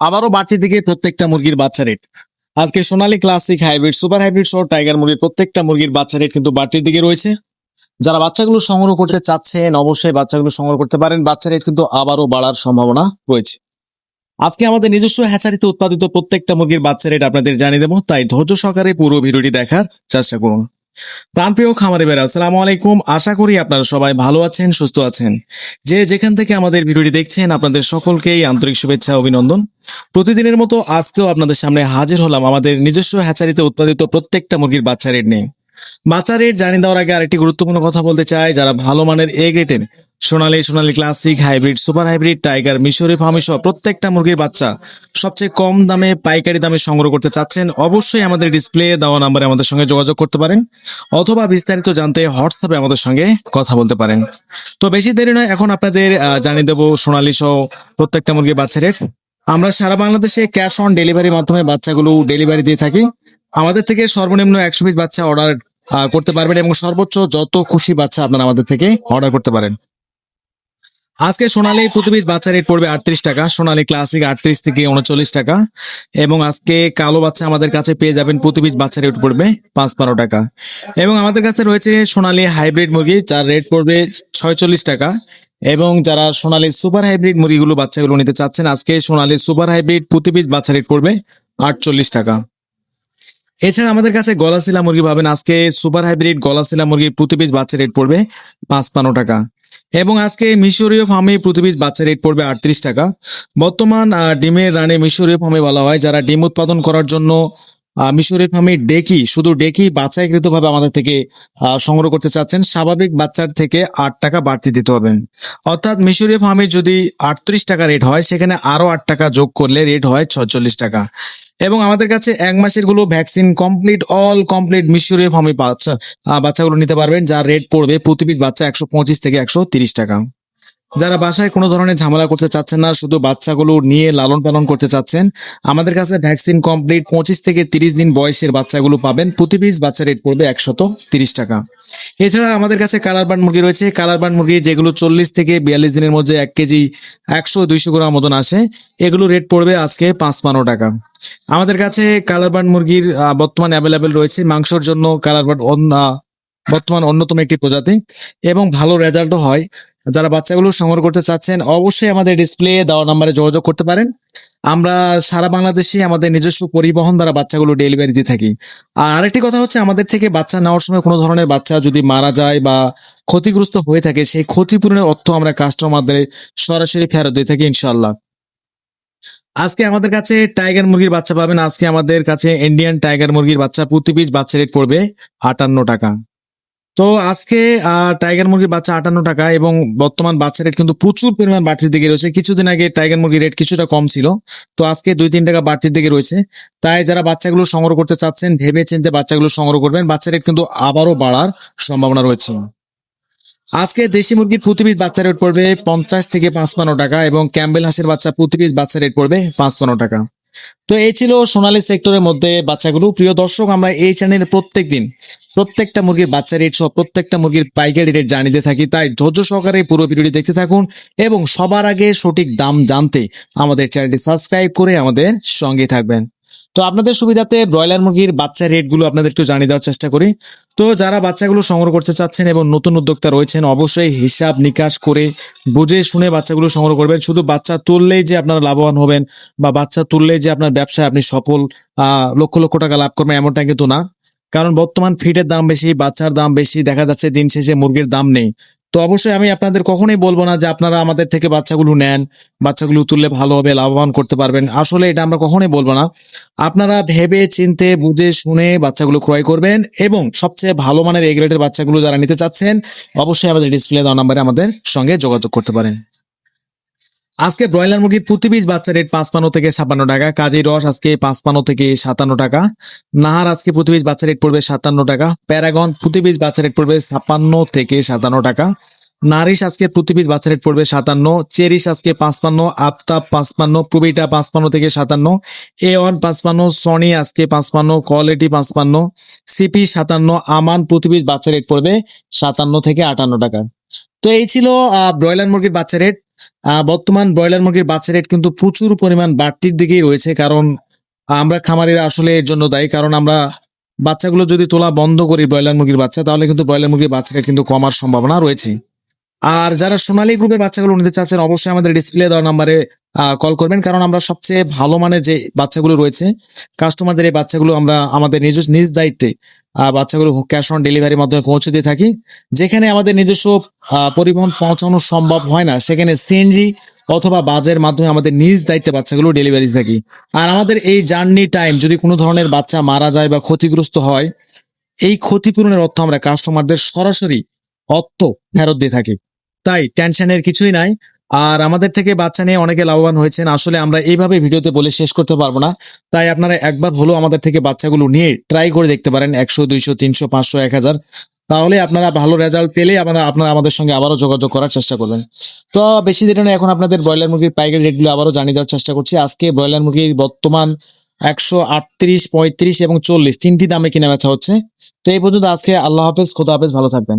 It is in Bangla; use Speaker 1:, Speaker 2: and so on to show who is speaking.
Speaker 1: আবারও বাড়তির দিকে প্রত্যেকটা মুরগির বাচ্চা রেট আজকে Sonali classic hybrid super hybrid সহ টাইগার মুরগির প্রত্যেকটা মুরগির বাচ্চা রেট কিন্তু বাড়তির দিকে রয়েছে। যারা বাচ্চাগুলো সংগ্রহ করতে চাচ্ছেন, অবশ্যই বাচ্চাগুলো সংগ্রহ করতে পারেন। বাচ্চা রেট কিন্তু আবারও বাড়ার সম্ভাবনা রয়েছে। আজকে আমাদের নিজস্ব হ্যাচারিতে উৎপাদিত প্রত্যেকটা মুরগির বাচ্চা রেট আপনাদের জানিয়ে দেবো, তাই ধৈর্য সহকারে পুরো ভিডিওটি দেখার চেষ্টা করুন। প্রাণপ্রিয় খামারি আসসালামু আলাইকুম। আশা করি আপনারা সবাই ভালো আছেন, সুস্থ আছেন। যে যেখান থেকে আমাদের ভিডিওটি দেখছেন, আপনাদের সকলকেই আন্তরিক শুভেচ্ছা, অভিনন্দন। প্রতিদিনের মতো আজকেও আপনাদের সামনে হাজির হলাম আমাদের নিজস্ব হ্যাচারিতে উৎপাদিত প্রত্যেকটা মুরগির বাচ্চা রেট নিয়ে। বাচ্চা রেট জানিয়ে দেওয়ার আগে আরেকটি গুরুত্বপূর্ণ কথা বলতে চাই, যারা ভালো মানের A greater Sonali Sonali classic hybrid super hybrid tiger মিশরি ফার্মি সহ প্রত্যেকটা মুরগির বাচ্চা সবচেয়ে কম দামে, পাইকারি দামে সংগ্রহ করতে চাচ্ছেন, অবশ্যই আমাদের ডিসপ্লে দেওয়া নাম্বারে আমাদের সঙ্গে যোগাযোগ করতে পারেন অথবা বিস্তারিত জানতে হোয়াটসঅ্যাপে আমাদের সঙ্গে কথা বলতে পারেন। তো বেশি দেরি নয়, এখন আপনাদের জানিয়ে দেবো সোনালি সহ প্রত্যেকটা মুরগির বাচ্চা রেট আমরা সারা বাংলাদেশে ক্যাশ অন ডেলিভারির মাধ্যমে বাচ্চাগুলো ডেলিভারি দিয়ে থাকি। আমাদের থেকে সর্বনিম্ন একশো পিস বাচ্চা অর্ডার করতে পারবেন এবং সর্বোচ্চ যত খুশি বাচ্চা আপনারা আমাদের থেকে অর্ডার করতে পারেন। আজকে সোনালী প্রতি পিস বাচ্চা রেট পড়বে আটত্রিশ টাকা, সোনালী ক্লাসিক আটত্রিশ থেকে উনচল্লিশ টাকা, এবং আজকে কালো বাচ্চা আমাদের কাছে পেয়ে যাবেন প্রতি পিস বাচ্চা রেট পড়বে পাঁচ বারো টাকা। এবং আমাদের কাছে রয়েছে সোনালী হাইব্রিড মুরগি, যার রেট পড়বে ছয়চল্লিশ টাকা, এবং যারা সোনালি সুপার হাইব্রিড মুরগিগুলো বাচ্চাগুলো নিতে চাচ্ছেন, আজকে সোনালি সুপার হাইব্রিড প্রতি পিস বাচ্চা রেট পড়বে আটচল্লিশ টাকা। এছাড়া আমাদের কাছে গলাশিলা মুরগি পাবেন, আজকে সুপার হাইব্রিড গলাশিলা মুরগির প্রতি বাচ্চা রেট পড়বে পাঁচপান্ন টাকা। এবং আজকে মিশরীয় ফার্মে প্রতি পিস বাচ্চা রেট পড়বে আটত্রিশ টাকা। বর্তমান ডিমের রানে মিশরীয় ফার্মে বলা হয়, যারা ডিম উৎপাদন করার জন্য মিশরীয় ফার্মে ডেকি, শুধু ডেকি বাছাইকৃত ভাবে আমাদের থেকে সংগ্রহ করতে চাচ্ছেন, স্বাভাবিক বাচ্চার থেকে আট টাকা বাড়তি দিতে হবে। অর্থাৎ মিশরীয় ফার্মে যদি আটত্রিশ টাকা রেট হয়, সেখানে আরও আট টাকা যোগ করলে রেট হয় ছচল্লিশ টাকা। এবং আমাদের কাছে এক মাসেরগুলো ভ্যাকসিন কমপ্লিট অল কমপ্লিট মিশরীয় ফর্মে বাচ্চা বাচ্চাগুলো নিতে পারবেন, যার রেট পড়বে প্রতি পিস বাচ্চা একশো পঁচিশ থেকে একশো তিরিশ টাকা। যারা বাসায় কোনো ধরনের ঝামেলা করতে চাচ্ছেন না, শুধু বাচ্চাগুলো নিয়ে লালন পালন করতে চাচ্ছেন, আমাদের কাছে ভ্যাকসিন কমপ্লিট পঁচিশ থেকে তিরিশ দিন বয়সের বাচ্চাগুলো পাবেন। প্রতি পিস বাচ্চা রেট পড়বে একশত তিরিশ টাকা। এছাড়া আমাদের কাছে কালার বার্ড মুরগি রয়েছে। কালার বার্ড মুরগি যেগুলো চল্লিশ থেকে বিয়াল্লিশ দিনের মধ্যে এক কেজি একশো দুইশো গ্রাম মতন আসে, এগুলো রেট পড়বে আজকে পাঁচ পানো টাকা। আমাদের কাছে কালার বার্ড মুরগির বর্তমান অ্যাভেলেবেল রয়েছে। মাংসর জন্য কালার বার্ড বর্তমান অন্যতম একটি প্রজাতি এবং ভালো রেজাল্টও হয়। যারা বাচ্চাগুলো সংগ্রহ করতে চাচ্ছেন, অবশ্যই আমাদের ডিসপ্লে দেওয়া নাম্বারে যোগাযোগ করতে পারেন। আমরা সারা বাংলাদেশে আমাদের নিজস্ব পরিবহন দ্বারা বাচ্চাগুলো ডেলিভারি দিয়ে থাকি। আর আরেকটি কথা হচ্ছে, আমাদের থেকে বাচ্চা নেওয়ার সময় কোনো ধরনের বাচ্চা যদি মারা যায় বা ক্ষতিগ্রস্ত হয়ে থাকে, সেই ক্ষতিপূরণের অর্থ আমরা কাস্টমারদের সরাসরি ফেরত দিয়ে থাকি ইনশাল্লাহ আজকে আমাদের কাছে টাইগার মুরগির বাচ্চা পাবেন। আজকে আমাদের কাছে ইন্ডিয়ান টাইগার মুরগির বাচ্চা প্রতি পিস বাচ্চা রেট পড়বে আটান্ন টাকা। তো আজকে টাইগার মুরগির বাচ্চা আটান্ন টাকা এবং বর্তমান বাচ্চা রেট কিন্তু প্রচুর পরিমাণ বাড়তির দিকে রয়েছে। কিছুদিন আগে টাইগার মুরগির রেট কিছুটা কম ছিল। তো আজকে দুই তিন টাকা বাড়তির দিকে রয়েছে। তাই যারা বাচ্চাগুলো সংগ্রহ করতে চাচ্ছেন, ভেবে চিন্তে বাচ্চাগুলো সংগ্রহ করবেন। বাচ্চা রেট কিন্তু আবারও বাড়ার সম্ভাবনা রয়েছে। আজকে দেশি মুরগির প্রতি বাচ্চা রেট পড়বে পঞ্চাশ থেকে পাঁচপান্ন টাকা এবং ক্যাম্বেল হাঁসের বাচ্চা প্রতি বাচ্চা রেট পড়বে পাঁচপান্ন টাকা। তো এই ছিল সোনালী সেক্টরের মধ্যে বাচ্চাগুলো। প্রিয় দর্শক, আমরা এই চ্যানেলে প্রত্যেক দিন প্রত্যেকটা মুরগির বাচ্চা রেট সহ প্রত্যেকটা মুরগির পাইকারি রেট জানিয়ে থাকি। তাই ধৈর্য সহকারে পুরো ভিডিওটি দেখতে থাকুন এবং সবার আগে সঠিক দাম জানতে আমাদের চ্যানেলটি সাবস্ক্রাইব করে আমাদের সঙ্গে থাকবেন। তো আপনাদের সুবিধাতে ব্রয়লার মুরগির বাচ্চা রেটগুলো আপনাদের একটু জানিয়ে দেওয়ার চেষ্টা করি। তো যারা বাচ্চাগুলো সংগ্রহ করতে চাচ্ছেন এবং নতুন উদ্যোক্তা রয়েছেন, অবশ্যই হিসাব নিকাশ করে বুঝে শুনে বাচ্চাগুলো সংগ্রহ করবেন। শুধু বাচ্চা তুললেই যে আপনারা লাভবান হবেন বা বাচ্চা তুললেই যে আপনার ব্যবসায় আপনি সফল লক্ষ লক্ষ টাকা লাভ করবেন এমনটা কিন্তু না। কারণ বর্তমান ফিডের দাম বেশি, বাচ্চার দাম বেশি, দেখা যাচ্ছে দিন শেষে মুরগির দাম নেই। তো অবশ্যই আমি আপনাদের কখনোই বলব না যে আপনারা আমাদের থেকে বাচ্চাগুলো নেন, বাচ্চাগুলো তুললে ভালো হবে, লাভবান করতে পারবেন। আসলে এটা আমরা কখনোই বলব না। আপনারা ভেবে, চিনতে, বুঝে, শুনে বাচ্চাগুলো ক্রয় করবেন এবং সবচেয়ে ভালো মানের এই গ্রেডের বাচ্চাগুলো যারা নিতে চাচ্ছেন, অবশ্যই আমাদের ডিসপ্লে দেওয়া নাম্বারে আমাদের সঙ্গে যোগাযোগ করতে পারেন। আজকে ব্রয়লার মুরগির প্রতি পিস বাচ্চা রেট পাঁচপান্ন থেকে ছাপ্পান্ন টাকা কাজী রস আজকে পাঁচপান্ন থেকে সাতান্ন টাকা, নাহার আজকে প্রতি পিস বাচ্চা রেট পড়বে সাতান্ন টাকা, প্যারাগন প্রতি পিস বাচ্চা রেট পড়বে ছাপ্পান্ন থেকে সাতান্ন টাকা, নারিশ আজকে প্রতি পিস বাচ্চা রেট পড়বে সাতান্ন, চেরিশ আজকে পাঁচপান্ন আফতাব পাঁচপান্ন প্রবিটা পাঁচপান্ন থেকে সাতান্ন এ ওয়ান পাঁচপান্ন, সনি আজকে পাঁচপান্ন, কোয়ালিটি পাঁচপান্ন, সিপি সাতান্ন, আমান প্রতি পিস বাচ্চা রেট পড়বে সাতান্ন থেকে আটান্ন টাকা। তো এই ছিল ব্রয়লার মুরগির বাচ্চা রেট বর্তমান ব্রয়লার মুরগির বাচ্চা রেট কিন্তু প্রচুর পরিমাণ বাড়তির দিকেই রয়েছে, কারণ আমরা খামারিরা আসলে এর জন্য দায়ী, কারণ আমরা বাচ্চাগুলো যদি তোলা বন্ধ করি ব্রয়লার মুরগির বাচ্চা, তাহলে কিন্তু ব্রয়লার মুরগির বাচ্চা রেট কিন্তু কমার সম্ভাবনা রয়েছে। আর যারা সোনালী গ্রুপের বাচ্চাগুলো নিতে চাচ্ছেন, অবশ্যই আমাদের ডিসপ্লে দেওয়া নাম্বারে কল করবেন। কারণ আমরা সবচেয়ে ভালো মানের যে বাচ্চাগুলো রয়েছে কাস্টমারদের এই বাচ্চাগুলো আমরা আমাদের নিজ নিজ দায়িত্বে বাচ্চাগুলো ক্যাশ অন ডেলিভারির মাধ্যমে পৌঁছে দিয়ে থাকি। যেখানে আমাদের নিজস্ব পরিবহন পৌঁছানো সম্ভব হয় না। সেখানে সিএনজি অথবা বাজের মাধ্যমে আমাদের নিজ দায়িত্বে বাচ্চাগুলো ডেলিভারি থাকি। আর আমাদের এই জার্নি টাইম যদি কোনো ধরনের বাচ্চা মারা যায় বা ক্ষতিগ্রস্ত হয়, এই ক্ষতিপূরণের অর্থ আমরা কাস্টমারদের সরাসরি অর্থ ফেরত দিয়ে থাকি। তাই টেনশনের কিছুই নাই। আর আমাদের থেকে বাচ্চা নিয়ে অনেকে লাভবান হয়েছেন। আসলে আমরা এইভাবে ভিডিওতে বলে শেষ করতে পারব না। তাই আপনারা একবার হলো আমাদের থেকে বাচ্চাগুলো নিয়ে ট্রাই করে দেখতে পারেন। একশো, দুইশো, তিনশো, পাঁচশো, এক হাজার। তাহলে আপনারা ভালো রেজাল্ট পেলে আপনারা আপনারা আমাদের সঙ্গে আবারও যোগাযোগ করার চেষ্টা করবেন। তো বেশি দেরি নয়, এখন আপনাদের ব্রয়লার মুরগির পাইকারি রেটগুলো আবারও জানিয়ে দেওয়ার চেষ্টা করছি। আজকে ব্রয়লার মুরগির বর্তমান একশো আটত্রিশ, পঁয়ত্রিশ এবং চল্লিশ তিনটি দামে কিনে বেচা হচ্ছে। তো এই পর্যন্ত আজকে আল্লাহ হাফেজ, খোদা হাফেজ, ভালো থাকবেন।